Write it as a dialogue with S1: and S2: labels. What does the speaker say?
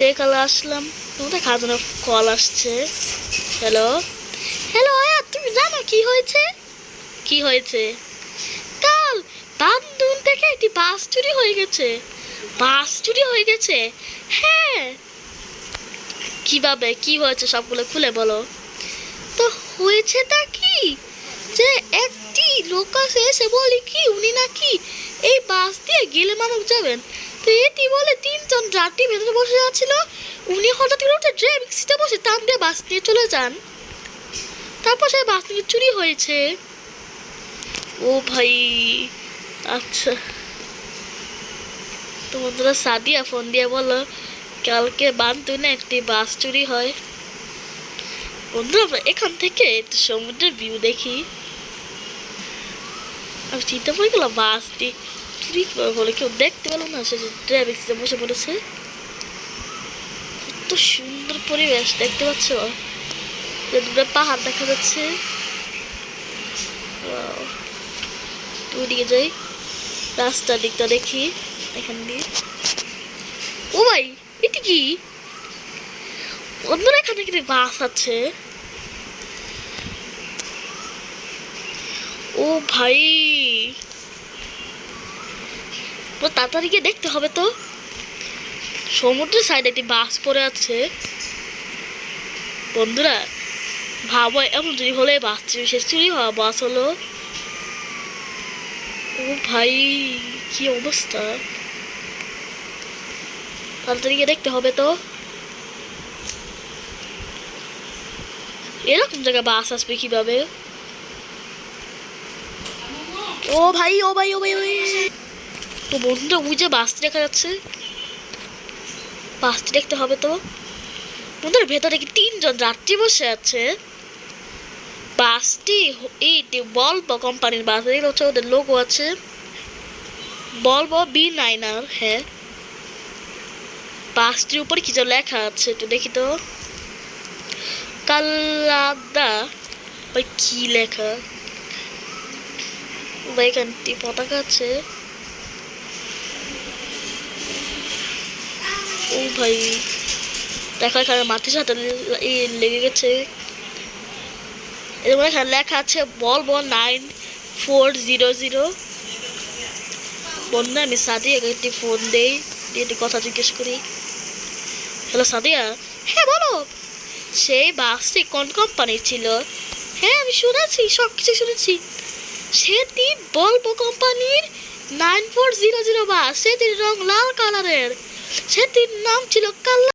S1: কালে আসলাম। তোমাদের খাজনা কল আসছে। হ্যালো হ্যালো আয়া তুমি জানো কি হয়েছে? কি হয়েছে? কাল বান্দুন থেকে একটি বাস চুরি হয়ে গেছে। বাস চুরি হয়ে গেছে? হ্যাঁ। কীভাবে? কি হয়েছে? সবগুলো খুলে বলো। তো হয়েছেটা কি? যে একটি লোক আছে এসে বলি কি উনি নাকি এই বাস দিয়ে গেলে মানুষ যাবেন। এটি বলে? তিনজন যাত্রী ভেতরে বসে আছিল। উনি হঠাৎ করে উঠে ড্রাইভিং সিটে বসে টান দিয়ে বাস নিয়ে চলে যান। তারপর সেই বাস নিয়ে চুরি হয়েছে। ও ভাই আচ্ছা। তো বন্ধুরা, সাদিয়া ফোন দিয়ে বলো কালকে বান্ধুনে একটি বাস চুরি হয়। বন্ধুরা এখান থেকে একটু সমুদ্রের ভিউ দেখি। আমি চিন্তা করে গেলাম বাস দিয়ে চুরি কীভাবে হলো কেউ দেখতে পেল না সে ড্রাইভিং সিটে বসে পড়েছে কত সুন্দর পরিবেশ দেখতে পাচ্ছ যে দূরে পাহাড় দেখা যাচ্ছে Wow. যাই রাস্তার দিকটা দেখি এখান দিয়ে ও ভাই এটি কি অন্যরা এখানে কিন্তু বাস আছে ও ভাই তাড়াতাড়ি গিয়ে দেখতে হবে তো। সমুদ্রের সাইডে একটি বাস পড়ে আছে। বন্ধুরা, ভাবো, এমন যদি হলে বাস চুরি শেষ চুরি হওয়া বাস হলো। ও ভাই, কি অবস্থা? তাড়াতাড়ি গিয়ে দেখতে হবে তো। এরকম জায়গায় বাস আসবে কীভাবে? ও ভাই ও ভাই ও ভাই ও ভাই। তো বন্ধুরা ওই যে বাসটি দেখা যাচ্ছে। বাসটি দেখতে হবে তো। বন্ধুরা ভেতরে কি তিনজন যাত্রী বসে আছে? বাসটি এই বলব কোম্পানির বাস এগুলো হচ্ছে ওদের লোগো আছে। বলব বি নাইনার হ্যাঁ। বাসটির উপরে কিছু লেখা আছে, একটু দেখি তো। কাল্লাদা ভাই কি লেখা? ভাই এখানটি পতাকা আছে। ও ভাই দেখো এখানে মাটির সাথে লেগে গেছে। এরকম এখানে লেখা আছে বলব নাইন, ফোর, জিরো জিরো। বন্ধু, আমি সাদিয়াকে একটি ফোন দেই, দিয়ে একটি কথা জিজ্ঞেস করি। হ্যালো, সাদিয়া? হ্যাঁ বলো। সেই বাসটি কোন কোম্পানির ছিল? হ্যাঁ আমি শুনেছি সব কিছু শুনেছি সেটি বলব কোম্পানির nine four zero zero bus সেটির রং লাল কালারের। সেটির নাম ছিল কাল্লা